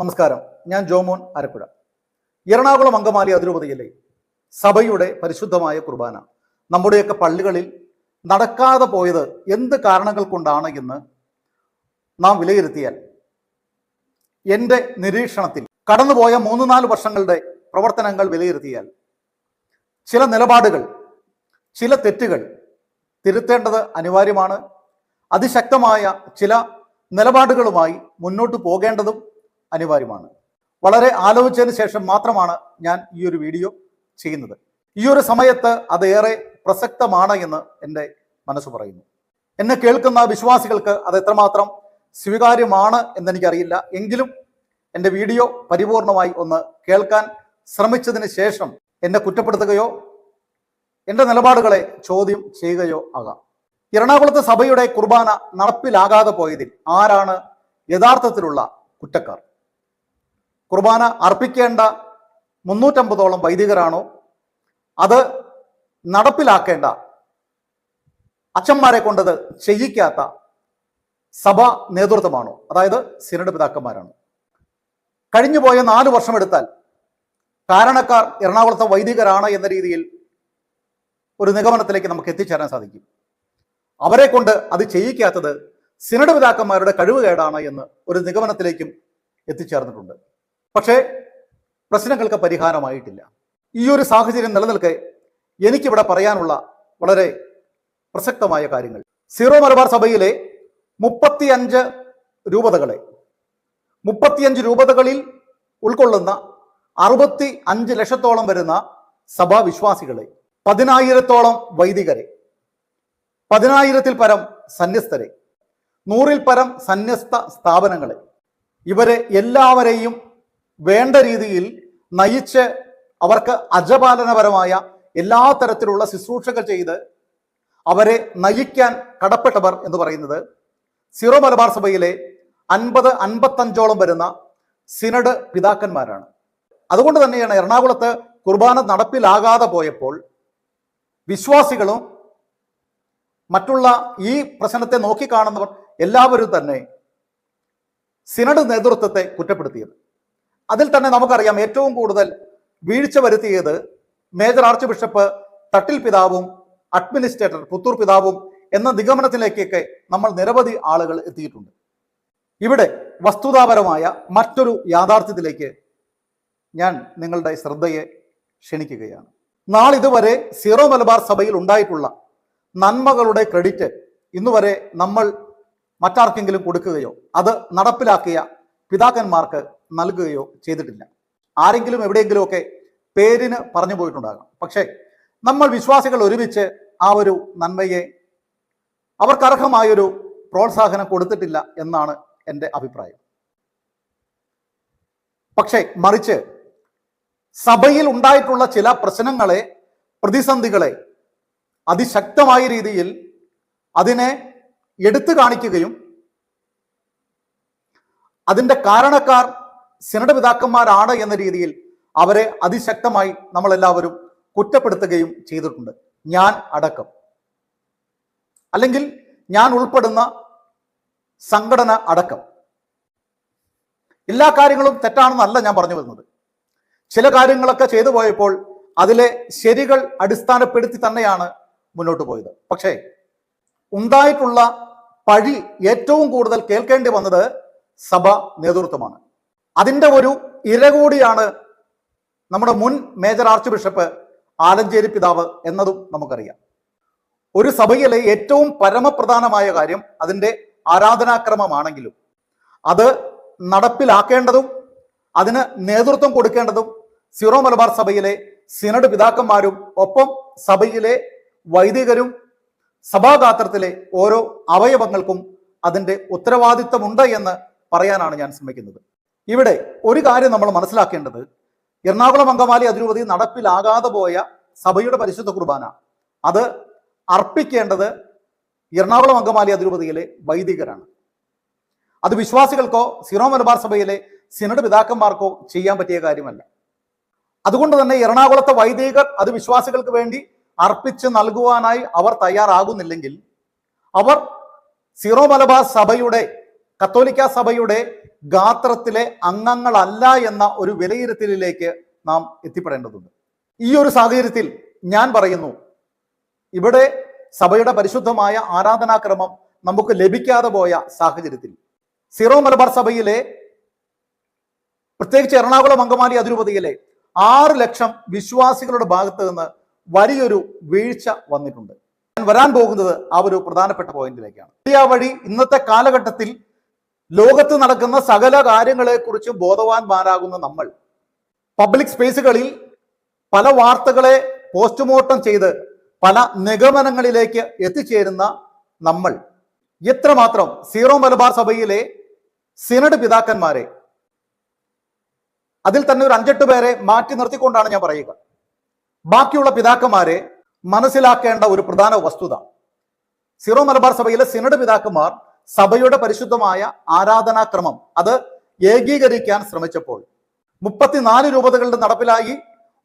നമസ്കാരം. ഞാൻ ജോമോൻ അരക്കുഴ. എറണാകുളം അങ്കമാലി അതിരൂപതയിലെ സഭയുടെ പരിശുദ്ധമായ കുർബാന. നമ്മുടെയൊക്കെ പള്ളികളിൽ നടക്കാതെ പോയത് എന്ത് കാരണങ്ങൾ കൊണ്ടാണ് എന്ന് നാം വിലയിരുത്തിയാൽ എന്റെ നിരീക്ഷണത്തിൽ കടന്നുപോയ മൂന്ന് നാല് വർഷങ്ങളുടെ പ്രവർത്തനങ്ങൾ വിലയിരുത്തിയാൽ ചില നിലപാടുകൾ ചില തെറ്റുകൾ തിരുത്തേണ്ടത് അനിവാര്യമാണ്. അതിശക്തമായ ചില നിലപാടുകളുമായി മുന്നോട്ട് പോകേണ്ടതും അനിവാര്യമാണ്. വളരെ ആലോചിച്ചതിന് ശേഷം മാത്രമാണ് ഞാൻ ഈ ഒരു വീഡിയോ ചെയ്യുന്നത്. ഈ ഒരു സമയത്ത് അത് ഏറെ പ്രസക്തമാണ് എന്ന് എന്റെ മനസ്സ് പറയുന്നു. എന്നെ കേൾക്കുന്ന വിശ്വാസികൾക്ക് അത് എത്രമാത്രം സ്വീകാര്യമാണ് എന്നെനിക്കറിയില്ല. എങ്കിലും എന്റെ വീഡിയോ പരിപൂർണമായി ഒന്ന് കേൾക്കാൻ ശ്രമിച്ചതിന് ശേഷം എന്നെ കുറ്റപ്പെടുത്തുകയോ എന്റെ നിലപാടുകളെ ചോദ്യം ചെയ്യുകയോ ആകാം. എറണാകുളത്ത് സഭയുടെ കുർബാന നടപ്പിലാകാതെ പോയതിൽ ആരാണ് യഥാർത്ഥത്തിലുള്ള കുറ്റക്കാർ? കുർബാന അർപ്പിക്കേണ്ട മുന്നൂറ്റമ്പതോളം വൈദികരാണോ? അത് നടപ്പിലാക്കേണ്ട അച്ഛന്മാരെ കൊണ്ടത് ചെയ്യിക്കാത്ത സഭ നേതൃത്വമാണോ? അതായത് സിനഡ് പിതാക്കന്മാരാണ്? കഴിഞ്ഞുപോയ നാല് വർഷം എടുത്താൽ കാരണക്കാർ എറണാകുളത്തെ വൈദികരാണ് എന്ന രീതിയിൽ ഒരു നിഗമനത്തിലേക്ക് നമുക്ക് എത്തിച്ചേരാൻ സാധിക്കും. അവരെ കൊണ്ട് അത് ചെയ്യിക്കാത്തത് സിനഡ് പിതാക്കന്മാരുടെ കഴിവുകേടാണ് എന്ന് ഒരു നിഗമനത്തിലേക്കും എത്തിച്ചേർന്നിട്ടുണ്ട്. പക്ഷേ പ്രശ്നങ്ങൾക്ക് പരിഹാരമായിട്ടില്ല. ഈ ഒരു സാഹചര്യം നിലനിൽക്കെ എനിക്കിവിടെ പറയാനുള്ള വളരെ പ്രസക്തമായ കാര്യങ്ങൾ. സീറോ മലബാർ സഭയിലെ മുപ്പത്തിയഞ്ച് രൂപതകളെ മുപ്പത്തിയഞ്ച് രൂപതകളിൽ ഉൾക്കൊള്ളുന്ന അറുപത്തി അഞ്ച് ലക്ഷത്തോളം വരുന്ന സഭാവിശ്വാസികളെ പതിനായിരത്തോളം വൈദികരെ പതിനായിരത്തിൽ പരം സന്യസ്തരെ നൂറിൽ പരം സന്യസ്ത സ്ഥാപനങ്ങളെ ഇവരെ എല്ലാവരെയും വേണ്ട രീതിയിൽ നയിച്ച് അവർക്ക് അജപാലനപരമായ എല്ലാ തരത്തിലുള്ള ശുശ്രൂഷകൾ ചെയ്ത് അവരെ നയിക്കാൻ കടപ്പെട്ടവർ എന്ന് പറയുന്നത് സിറോ മലബാർ സഭയിലെ അൻപത് അൻപത്തഞ്ചോളം വരുന്ന സിനഡ് പിതാക്കന്മാരാണ്. അതുകൊണ്ട് തന്നെയാണ് എറണാകുളത്ത് കുർബാന നടപ്പിലാകാതെ പോയപ്പോൾ വിശ്വാസികളും മറ്റുള്ള ഈ പ്രശ്നത്തെ നോക്കിക്കാണുന്നവർ എല്ലാവരും തന്നെ സിനഡ് നേതൃത്വത്തെ കുറ്റപ്പെടുത്തിയത്. അതിൽ തന്നെ നമുക്കറിയാം ഏറ്റവും കൂടുതൽ വീഴ്ച വരുത്തിയത് മേജർ ആർച്ച് ബിഷപ്പ് തട്ടിൽ പിതാവും അഡ്മിനിസ്ട്രേറ്റർ പുത്തൂർ പിതാവും എന്ന നിഗമനത്തിലേക്കൊക്കെ നമ്മൾ നിരവധി ആളുകൾ എത്തിയിട്ടുണ്ട്. ഇവിടെ വസ്തുതാപരമായ മറ്റൊരു യാഥാർത്ഥ്യത്തിലേക്ക് ഞാൻ നിങ്ങളുടെ ശ്രദ്ധയെ ക്ഷണിക്കുകയാണ്. നാളിതുവരെ സീറോ മലബാർ സഭയിൽ ഉണ്ടായിട്ടുള്ള നന്മകളുടെ ക്രെഡിറ്റ് ഇന്നുവരെ നമ്മൾ മറ്റാർക്കെങ്കിലും കൊടുക്കുകയോ അത് നടപ്പിലാക്കിയ പിതാക്കന്മാർക്ക് നൽകുകയോ ചെയ്തിട്ടില്ല. ആരെങ്കിലും എവിടെയെങ്കിലുമൊക്കെ പേരിന് പറഞ്ഞു പോയിട്ടുണ്ടാകാം. പക്ഷേ നമ്മൾ വിശ്വാസികൾ ഒരുമിച്ച് ആ ഒരു നന്മയെ അവർക്കർഹമായൊരു പ്രോത്സാഹനം കൊടുത്തിട്ടില്ല എന്നാണ് എന്റെ അഭിപ്രായം. പക്ഷേ മറിച്ച് സഭയിൽ ഉണ്ടായിട്ടുള്ള ചില പ്രശ്നങ്ങളെ പ്രതിസന്ധികളെ അതിശക്തമായ രീതിയിൽ അതിനെ എടുത്തു കാണിക്കുകയും അതിന്റെ കാരണക്കാർ സിനഡ് പിതാക്കന്മാരാണ് എന്ന രീതിയിൽ അവരെ അതിശക്തമായി നമ്മളെല്ലാവരും കുറ്റപ്പെടുത്തുകയും ചെയ്തിട്ടുണ്ട്. ഞാൻ അടക്കം. അല്ലെങ്കിൽ ഞാൻ ഉൾപ്പെടുന്ന സംഘടന അടക്കം. എല്ലാ കാര്യങ്ങളും തെറ്റാണെന്നല്ല ഞാൻ പറഞ്ഞു വരുന്നത്. ചില കാര്യങ്ങളൊക്കെ ചെയ്തു പോയപ്പോൾ അതിലെ ശരികൾ അടിസ്ഥാനപ്പെടുത്തി തന്നെയാണ് മുന്നോട്ട് പോയത്. പക്ഷേ ഉണ്ടായിട്ടുള്ള പഴി ഏറ്റവും കൂടുതൽ കേൾക്കേണ്ടി വന്നത് സഭ നേതൃത്വമാണ്. അതിന്റെ ഒരു ഇര കൂടിയാണ് നമ്മുടെ മുൻ മേജർ ആർച്ച് ബിഷപ്പ് ആലഞ്ചേരി പിതാവ് എന്നതും നമുക്കറിയാം. ഒരു സഭയിലെ ഏറ്റവും പരമപ്രധാനമായ കാര്യം അതിന്റെ ആരാധനാക്രമമാണെങ്കിലും അത് നടപ്പിലാക്കേണ്ടതും അതിന് നേതൃത്വം കൊടുക്കേണ്ടതും സിറോ മലബാർ സഭയിലെ സിനഡ് പിതാക്കന്മാരും ഒപ്പം സഭയിലെ വൈദികരും സഭാഗാത്രത്തിലെ ഓരോ അവയവങ്ങൾക്കും അതിന്റെ ഉത്തരവാദിത്തമുണ്ട് എന്ന് പറയാനാണ് ഞാൻ ശ്രമിക്കുന്നത്. ഇവിടെ ഒരു കാര്യം നമ്മൾ മനസ്സിലാക്കേണ്ടത് എറണാകുളം അങ്കമാലി അതിരൂപതി നടപ്പിലാകാതെ പോയ സഭയുടെ പരിശുദ്ധ കുർബാന അത് അർപ്പിക്കേണ്ടത് എറണാകുളം അങ്കമാലി അതിരൂപതിയിലെ വൈദികരാണ്. അത് വിശ്വാസികൾക്കോ സിറോ മലബാർ സഭയിലെ സിനഡ് പിതാക്കന്മാർക്കോ ചെയ്യാൻ പറ്റിയ കാര്യമല്ല. അതുകൊണ്ട് തന്നെ എറണാകുളത്തെ വൈദികർ അത് വിശ്വാസികൾക്ക് വേണ്ടി അർപ്പിച്ച് നൽകുവാനായി അവർ തയ്യാറാകുന്നില്ലെങ്കിൽ അവർ സിറോ മലബാർ സഭയുടെ കത്തോലിക്ക സഭയുടെ ഗാത്രത്തിലെ അംഗങ്ങളല്ല എന്ന ഒരു വിലയിരുത്തലിലേക്ക് നാം എത്തിപ്പെടേണ്ടതുണ്ട്. ഈ ഒരു സാഹചര്യത്തിൽ ഞാൻ പറയുന്നു ഇവിടെ സഭയുടെ പരിശുദ്ധമായ ആരാധനാക്രമം നമുക്ക് ലഭിക്കാതെ പോയ സാഹചര്യത്തിൽ. സിറോ മലബാർ സഭയിലെ പ്രത്യേകിച്ച് എറണാകുളം അങ്കമാലി അതിരൂപതയിലെ ആറ് ലക്ഷം വിശ്വാസികളുടെ ഭാഗത്ത് നിന്ന് വലിയൊരു വീഴ്ച വന്നിട്ടുണ്ട്. ഞാൻ വരാൻ പോകുന്നത് ആ ഒരു പ്രധാനപ്പെട്ട പോയിന്റിലേക്കാണ്. ഇന്ത്യ വഴി ഇന്നത്തെ കാലഘട്ടത്തിൽ ലോകത്ത് നടക്കുന്ന സകല കാര്യങ്ങളെക്കുറിച്ച് ബോധവാന്മാരാകുന്ന നമ്മൾ. പബ്ലിക് സ്പേസുകളിൽ പല വാർത്തകളെ പോസ്റ്റ്മോർട്ടം ചെയ്ത് പല നിഗമനങ്ങളിലേക്ക് എത്തിച്ചേരുന്ന നമ്മൾ. എത്രമാത്രം സീറോ മലബാർ സഭയിലെ സിനഡ് പിതാക്കന്മാരെ അതിൽ തന്നെ ഒരു അഞ്ചെട്ട് പേരെ മാറ്റി നിർത്തിക്കൊണ്ടാണ് ഞാൻ പറയുക. ബാക്കിയുള്ള പിതാക്കന്മാരെ മനസ്സിലാക്കേണ്ട ഒരു പ്രധാന വസ്തുത. സീറോ മലബാർ സഭയിലെ സിനഡ് പിതാക്കന്മാർ സഭയുടെ പരിശുദ്ധമായ ആരാധനാക്രമം അത് ഏകീകരിക്കാൻ ശ്രമിച്ചപ്പോൾ മുപ്പത്തിനാല് രൂപതകളുടെ നടപ്പിലായി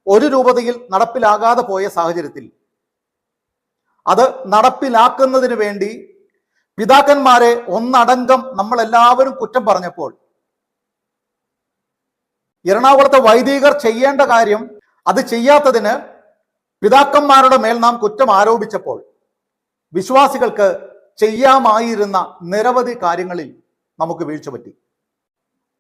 ഒരു രൂപതയിൽ നടപ്പിലാകാതെ പോയ സാഹചര്യത്തിൽ അത് നടപ്പിലാക്കുന്നതിന് വേണ്ടി പിതാക്കന്മാരെ ഒന്നടങ്കം നമ്മളെല്ലാവരും കുറ്റം പറഞ്ഞപ്പോൾ എറണാകുളത്തെ വൈദികർ ചെയ്യേണ്ട കാര്യം അത് ചെയ്യാത്തതിന് പിതാക്കന്മാരുടെ മേൽ നാം കുറ്റം ആരോപിച്ചപ്പോൾ വിശ്വാസികൾക്ക് ചെയ്യാമായിരുന്ന നിരവധി കാര്യങ്ങളിൽ നമുക്ക് വീഴ്ച പറ്റി.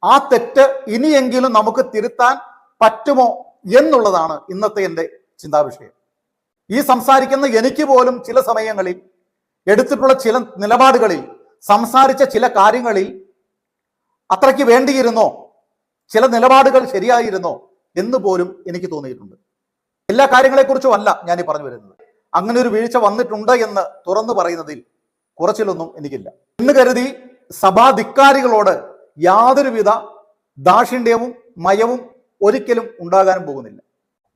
ആ തെറ്റ് ഇനിയെങ്കിലും നമുക്ക് തിരുത്താൻ പറ്റുമോ എന്നുള്ളതാണ് ഇന്നത്തെ എന്റെ ചിന്താവിഷയം. ഈ സംസാരിക്കുന്ന എനിക്ക് പോലും ചില സമയങ്ങളിൽ എടുത്തിട്ടുള്ള ചില നിലപാടുകളിൽ സംസാരിച്ച ചില കാര്യങ്ങളിൽ അത്രയ്ക്ക് വേണ്ടിയിരുന്നോ? ചില നിലപാടുകൾ ശരിയായിരുന്നോ? എന്ന് പോലും എനിക്ക് തോന്നിയിട്ടുണ്ട്. എല്ലാ കാര്യങ്ങളെക്കുറിച്ചും അല്ല ഞാൻ ഈ പറഞ്ഞു വരുന്നത്. അങ്ങനെ ഒരു വീഴ്ച വന്നിട്ടുണ്ട് എന്ന് തുറന്നു പറയുന്നതിൽ കുറച്ചിലൊന്നും എനിക്കില്ല. എന്ന് കരുതി സഭാധിക്കാരികളോട് യാതൊരുവിധ ദാക്ഷിണ്യവും മയവും ഒരിക്കലും ഉണ്ടാകാനും പോകുന്നില്ല.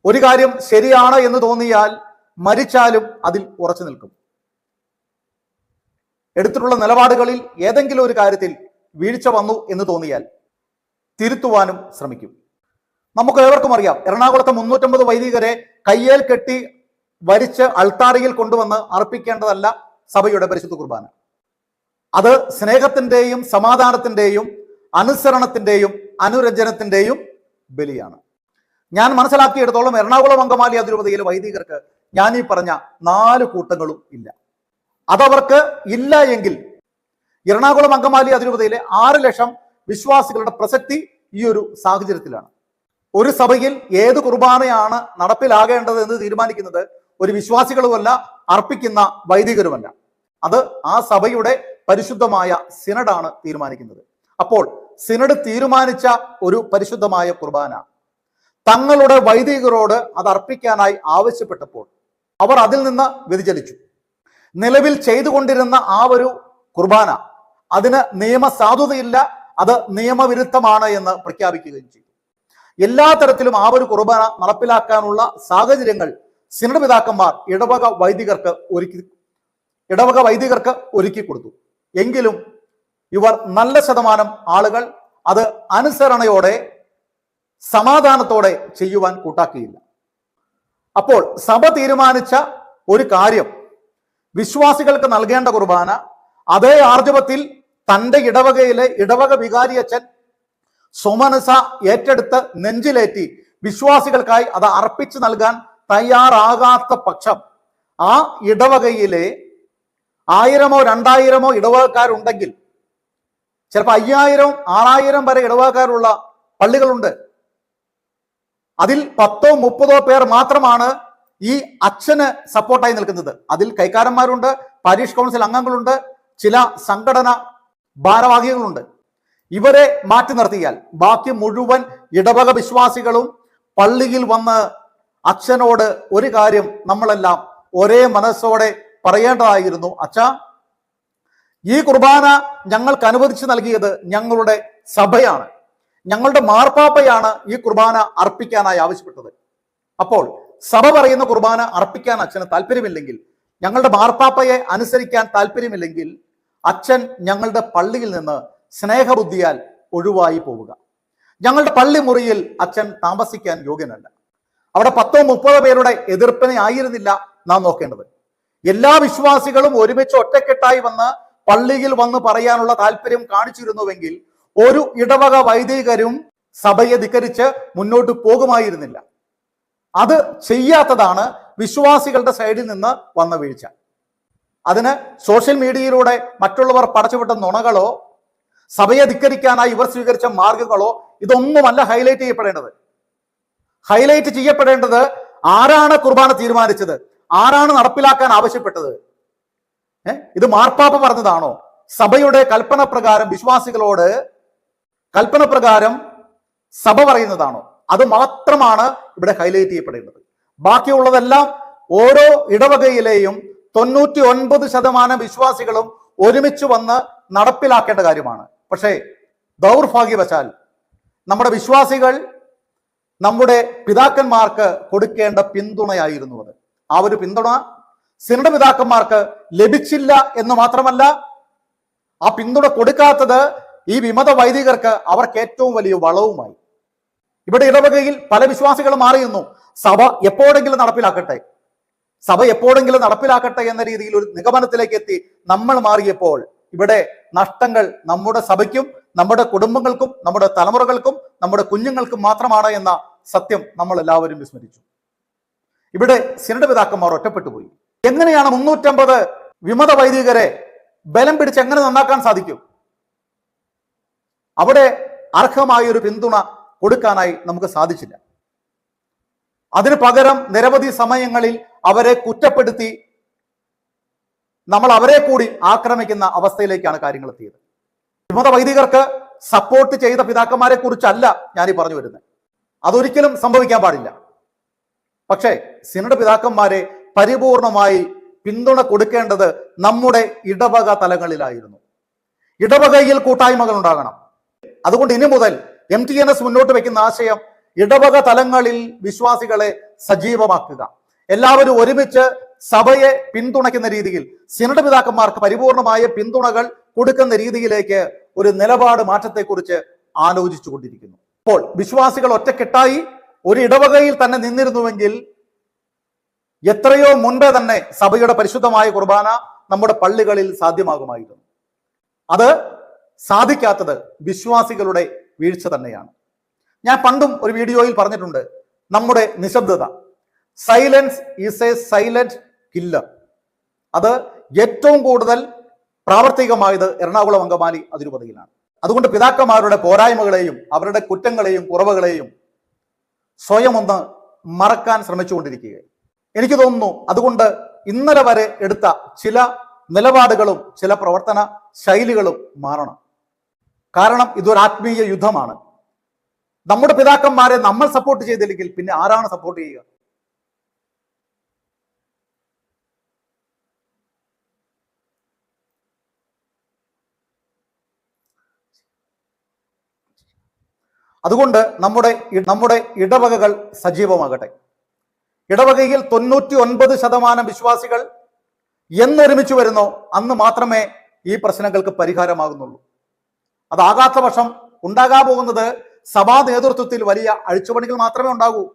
ഒരു കാര്യം ശരിയാണ് എന്ന് തോന്നിയാൽ മരിച്ചാലും അതിൽ ഉറച്ചു നിൽക്കും. എടുത്തിട്ടുള്ള നിലപാടുകളിൽ ഏതെങ്കിലും ഒരു കാര്യത്തിൽ വീഴ്ച വന്നു എന്ന് തോന്നിയാൽ തിരുത്തുവാനും ശ്രമിക്കും. നമുക്ക് ഏവർക്കും അറിയാം എറണാകുളത്തെ മുന്നൂറ്റമ്പത് വൈദികരെ കയ്യേൽ കെട്ടി വരിച്ച് അൾത്താറിയിൽ കൊണ്ടുവന്ന് അർപ്പിക്കേണ്ടതല്ല സഭയുടെ പരിശുദ്ധ കുർബാന. അത് സ്നേഹത്തിന്റെയും സമാധാനത്തിന്റെയും അനുസരണത്തിന്റെയും അനുരഞ്ജനത്തിന്റെയും ബലിയാണ്. ഞാൻ മനസ്സിലാക്കിയെടുത്തോളം എറണാകുളം അങ്കമാലി അതിരൂപതയിലെ വൈദികർക്ക് ഞാൻ ഈ പറഞ്ഞ നാല് കൂട്ടങ്ങളും ഇല്ല. അതവർക്ക് ഇല്ല എങ്കിൽ എറണാകുളം അങ്കമാലി അതിരൂപതയിലെ ആറ് ലക്ഷം വിശ്വാസികളുടെ പ്രസക്തി ഈ ഒരു സാഹചര്യത്തിലാണ്. ഒരു സഭയിൽ ഏത് കുർബാനയാണ് നടപ്പിലാകേണ്ടത് എന്ന് തീരുമാനിക്കുന്നത് ഒരു വിശ്വാസികളുമല്ല അർപ്പിക്കുന്ന വൈദികരുമല്ല. അത് ആ സഭയുടെ പരിശുദ്ധമായ സിനഡാണ് തീരുമാനിക്കുന്നത്. അപ്പോൾ സിനഡ് തീരുമാനിച്ച ഒരു പരിശുദ്ധമായ കുർബാന. തങ്ങളുടെ വൈദികരോട് അത് അർപ്പിക്കാനായി ആവശ്യപ്പെട്ടപ്പോൾ അവർ അതിൽ നിന്ന് വ്യതിചലിച്ചു. നിലവിൽ ചെയ്തുകൊണ്ടിരുന്ന ആ ഒരു കുർബാന അതിന് നിയമസാധുതയില്ല അത് നിയമവിരുദ്ധമാണ് എന്ന് പ്രഖ്യാപിക്കുകയും ചെയ്തു. എല്ലാ തരത്തിലും ആ ഒരു കുർബാന നടപ്പിലാക്കാനുള്ള സാഹചര്യങ്ങൾ സിനഡ് പിതാക്കന്മാർ ഇടവക വൈദികർക്ക് ഒരുക്കി ഇടവക വൈദികർക്ക് ഒരുക്കി കൊടുത്തു. എങ്കിലും ഇവർ നല്ല ശതമാനം ആളുകൾ അത് അനുസരണയോടെ സമാധാനത്തോടെ ചെയ്യുവാൻ കൂട്ടാക്കിയില്ല. അപ്പോൾ സഭ തീരുമാനിച്ച ഒരു കാര്യം വിശ്വാസികൾക്ക് നൽകേണ്ട കുർബാന അതേ ആർജവത്തിൽ തന്റെ ഇടവകയിലെ ഇടവക വികാരിയച്ഛൻ സുമനസ ഏറ്റെടുത്ത് നെഞ്ചിലേറ്റി വിശ്വാസികൾക്കായി അത് അർപ്പിച്ചു നൽകാൻ തയ്യാറാകാത്ത പക്ഷം ആ ഇടവകയിലെ ആയിരമോ രണ്ടായിരമോ ഇടവകക്കാരുണ്ടെങ്കിൽ ചിലപ്പോൾ അയ്യായിരം ആറായിരം വരെ ഇടവകക്കാരുള്ള പള്ളികളുണ്ട്. അതിൽ പത്തോ മുപ്പതോ പേർ മാത്രമാണ് ഈ അച്ഛന് സപ്പോർട്ടായി നിൽക്കുന്നത്. അതിൽ കൈക്കാരന്മാരുണ്ട് പാരീഷ് കൗൺസിൽ അംഗങ്ങളുണ്ട് ചില സംഘടന ഭാരവാഹികളുണ്ട്. ഇവരെ മാറ്റി നിർത്തിയാൽ ബാക്കി മുഴുവൻ ഇടവക വിശ്വാസികളും പള്ളിയിൽ വന്ന് അച്ഛനോട് ഒരു കാര്യം നമ്മളെല്ലാം ഒരേ മനസ്സോടെ പറയേണ്ടതായിരുന്നു. അച്ഛ ഈ കുർബാന ഞങ്ങൾക്ക് അനുവദിച്ചു നൽകിയത് ഞങ്ങളുടെ സഭയാണ്. ഞങ്ങളുടെ മാർപ്പാപ്പയാണ് ഈ കുർബാന അർപ്പിക്കാനായി ആവശ്യപ്പെട്ടത്. അപ്പോൾ സഭ പറയുന്ന കുർബാന അർപ്പിക്കാൻ അച്ഛന് താല്പര്യമില്ലെങ്കിൽ ഞങ്ങളുടെ മാർപ്പാപ്പയെ അനുസരിക്കാൻ താല്പര്യമില്ലെങ്കിൽ അച്ഛൻ ഞങ്ങളുടെ പള്ളിയിൽ നിന്ന് സ്നേഹബുദ്ധിയാൽ ഒഴിവായി പോവുക. ഞങ്ങളുടെ പള്ളി മുറിയിൽ അച്ഛൻ താമസിക്കാൻ യോഗ്യനല്ല. അവിടെ പത്തോ മുപ്പതോ പേരുടെ എതിർപ്പിനെ ആയിരുന്നില്ല നാം നോക്കേണ്ടത്. എല്ലാ വിശ്വാസികളും ഒരുമിച്ച് ഒറ്റക്കെട്ടായി വന്ന് പള്ളിയിൽ വന്ന് പറയാനുള്ള താല്പര്യം കാണിച്ചിരുന്നുവെങ്കിൽ ഒരു ഇടവക വൈദികരും സഭയെ ധിക്കരിച്ച് മുന്നോട്ട് പോകുമായിരുന്നില്ല. അത് ചെയ്യാത്തതാണ് വിശ്വാസികളുടെ സൈഡിൽ നിന്ന് വന്ന വീഴ്ച. അതിന് സോഷ്യൽ മീഡിയയിലൂടെ മറ്റുള്ളവർ പടച്ചുവിട്ട നുണകളോ സഭയെ ധിക്കരിക്കാനായി ഇവർ സ്വീകരിച്ച മാർഗങ്ങളോ ഇതൊന്നുമല്ല ഹൈലൈറ്റ് ചെയ്യപ്പെടേണ്ടത്. ഹൈലൈറ്റ് ചെയ്യപ്പെടേണ്ടത് ആരാണ് കുർബാന തീരുമാനിച്ചത്? ആരാണ് നടപ്പിലാക്കാൻ ആവശ്യപ്പെട്ടത്? ഇത് മാർപ്പാപ്പ പറഞ്ഞതാണോ? സഭയുടെ കൽപ്പന പ്രകാരം വിശ്വാസികളോട് കൽപ്പന പ്രകാരം സഭ പറയുന്നതാണോ? അത് മാത്രമാണ് ഇവിടെ ഹൈലൈറ്റ് ചെയ്യപ്പെടേണ്ടത്. ബാക്കിയുള്ളതെല്ലാം ഓരോ ഇടവകയിലെയും തൊണ്ണൂറ്റി ഒൻപത് ശതമാനം വിശ്വാസികളും ഒരുമിച്ച് വന്ന് നടപ്പിലാക്കേണ്ട കാര്യമാണ്. പക്ഷേ ദൗർഭാഗ്യവശാൽ നമ്മുടെ വിശ്വാസികൾ നമ്മുടെ പിതാക്കന്മാർക്ക് കൊടുക്കേണ്ട പിന്തുണയായിരുന്നു അത് ആ ഒരു പിന്തുണ സിനഡ് പിതാക്കന്മാർക്ക് ലഭിച്ചില്ല എന്ന് മാത്രമല്ല ആ പിന്തുണ കൊടുക്കാത്തത് ഈ വിമത വൈദികർക്ക് അവർക്ക് ഏറ്റവും വലിയ വളവുമായി. ഇവിടെ ഇടവകയിൽ പല വിശ്വാസികളും മാറിയുന്നു സഭ എപ്പോഴെങ്കിലും നടപ്പിലാക്കട്ടെ. സഭ എപ്പോഴെങ്കിലും നടപ്പിലാക്കട്ടെ എന്ന രീതിയിൽ ഒരു നിഗമനത്തിലേക്ക് എത്തി നമ്മൾ മാറിയപ്പോൾ ഇവിടെ നഷ്ടങ്ങൾ നമ്മുടെ സഭയ്ക്കും നമ്മുടെ കുടുംബങ്ങൾക്കും നമ്മുടെ തലമുറകൾക്കും നമ്മുടെ കുഞ്ഞുങ്ങൾക്ക് മാത്രമാണ് എന്ന സത്യം നമ്മൾ എല്ലാവരും വിസ്മരിച്ചു. ഇവിടെ സിനഡ് പിതാക്കന്മാർ ഒറ്റപ്പെട്ടു പോയി. എങ്ങനെയാണ് മുന്നൂറ്റമ്പത് വിമത വൈദികരെ ബലം പിടിച്ച് എങ്ങനെ നന്നാക്കാൻ സാധിക്കും? അവിടെ അർഹമായ ഒരു പിന്തുണ കൊടുക്കാനായി നമുക്ക് സാധിച്ചില്ല. അതിന് പകരം നിരവധി സമയങ്ങളിൽ അവരെ കുറ്റപ്പെടുത്തി നമ്മൾ അവരെ കൂടി ആക്രമിക്കുന്ന അവസ്ഥയിലേക്കാണ് കാര്യങ്ങൾ എത്തിയത്. വിമത വൈദികർക്ക് സപ്പോർട്ട് ചെയ്ത പിതാക്കന്മാരെ കുറിച്ചല്ല ഞാനീ പറഞ്ഞു വരുന്നത്. അതൊരിക്കലും സംഭവിക്കാൻ പാടില്ല. പക്ഷേ സിനഡ് പിതാക്കന്മാരെ പരിപൂർണമായി പിന്തുണ കൊടുക്കേണ്ടത് നമ്മുടെ ഇടവക തലങ്ങളിലായിരുന്നു. ഇടവകയിൽ കൂട്ടായ്മകൾ ഉണ്ടാകണം. അതുകൊണ്ട് ഇനി മുതൽ എം ടി എൻ എസ് മുന്നോട്ട് വെക്കുന്ന ആശയം ഇടവക തലങ്ങളിൽ വിശ്വാസികളെ സജീവമാക്കുക. എല്ലാവരും ഒരുമിച്ച് സഭയെ പിന്തുണയ്ക്കുന്ന രീതിയിൽ സിനഡ് പിതാക്കന്മാർക്ക് പരിപൂർണമായ പിന്തുണകൾ കൊടുക്കുന്ന രീതിയിലേക്ക് ഒരു നിലപാട് മാറ്റത്തെക്കുറിച്ച് ആലോചിച്ചു കൊണ്ടിരിക്കുന്നു അപ്പോൾ വിശ്വാസികൾ ഒറ്റക്കെട്ടായി ഒരു ഇടവകയിൽ തന്നെ നിന്നിരുന്നുവെങ്കിൽ എത്രയോ മുൻപേ തന്നെ സഭയുടെ പരിശുദ്ധമായ കുർബാന നമ്മുടെ പള്ളികളിൽ സാധ്യമാകുമായിരുന്നു. അത് സാധിക്കാത്തത് വിശ്വാസികളുടെ വീഴ്ച തന്നെയാണ്. ഞാൻ പണ്ടും ഒരു വീഡിയോയിൽ പറഞ്ഞിട്ടുണ്ട് നമ്മുടെ നിശബ്ദത. Silence is a silent killer അത് ഏറ്റവും കൂടുതൽ പ്രാവർത്തികമായത് എറണാകുളം അങ്കമാലി അതിരൂപതയിലാണ്. അതുകൊണ്ട് പിതാക്കന്മാരുടെ പോരായ്മകളെയും അവരുടെ കുറ്റങ്ങളെയും കുറവുകളെയും സ്വയം ഒന്ന് മറക്കാൻ ശ്രമിച്ചുകൊണ്ടിരിക്കുക എനിക്ക് തോന്നുന്നു അതുകൊണ്ട് ഇന്നലെ വരെ എടുത്ത ചില നിലപാടുകളും ചില പ്രവർത്തന ശൈലികളും മാറണം. കാരണം ഇതൊരു ആത്മീയ യുദ്ധമാണ്. നമ്മുടെ പിതാക്കന്മാരെ നമ്മൾ സപ്പോർട്ട് ചെയ്തില്ലെങ്കിൽ പിന്നെ ആരാണ് സപ്പോർട്ട് ചെയ്യുക? അതുകൊണ്ട് നമ്മുടെ നമ്മുടെ ഇടവകകൾ സജീവമാകട്ടെ. ഇടവകയിൽ തൊണ്ണൂറ്റി ഒൻപത് ശതമാനം വിശ്വാസികൾ എന്നൊരുമിച്ച് വരുന്നോ അന്ന് മാത്രമേ ഈ പ്രശ്നങ്ങൾക്ക് പരിഹാരമാകുന്നുള്ളൂ. അതാകാത്ത പക്ഷം ഉണ്ടാകാൻ പോകുന്നത് സഭാ നേതൃത്വത്തിൽ വലിയ അഴിച്ചുപണികൾ മാത്രമേ ഉണ്ടാകൂ.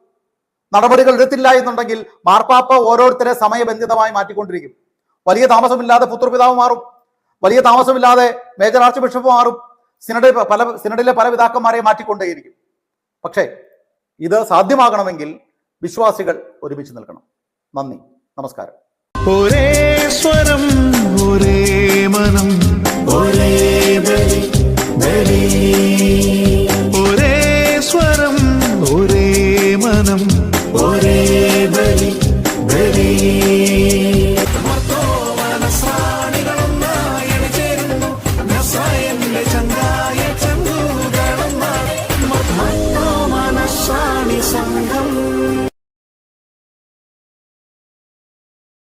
നടപടികൾ എടുത്തില്ല എന്നുണ്ടെങ്കിൽ മാർപ്പാപ്പ ഓരോരുത്തരെ സമയബന്ധിതമായി മാറ്റിക്കൊണ്ടിരിക്കും. വലിയ താമസമില്ലാതെ പുത്രപിതാവ് മാറും. വലിയ താമസമില്ലാതെ മേജർ ആർച്ച് ബിഷപ്പ് മാറും. സിനഡ് പല സിനഡിലെ പല പിതാക്കന്മാരെ മാറ്റിക്കൊണ്ടേയിരിക്കും. പക്ഷേ ഇത് സാധ്യമാകണമെങ്കിൽ വിശ്വാസികൾ ഒരുമിച്ച് നിൽക്കണം. നന്ദി. നമസ്കാരം. ഒരേ സ്വരം ഒരേ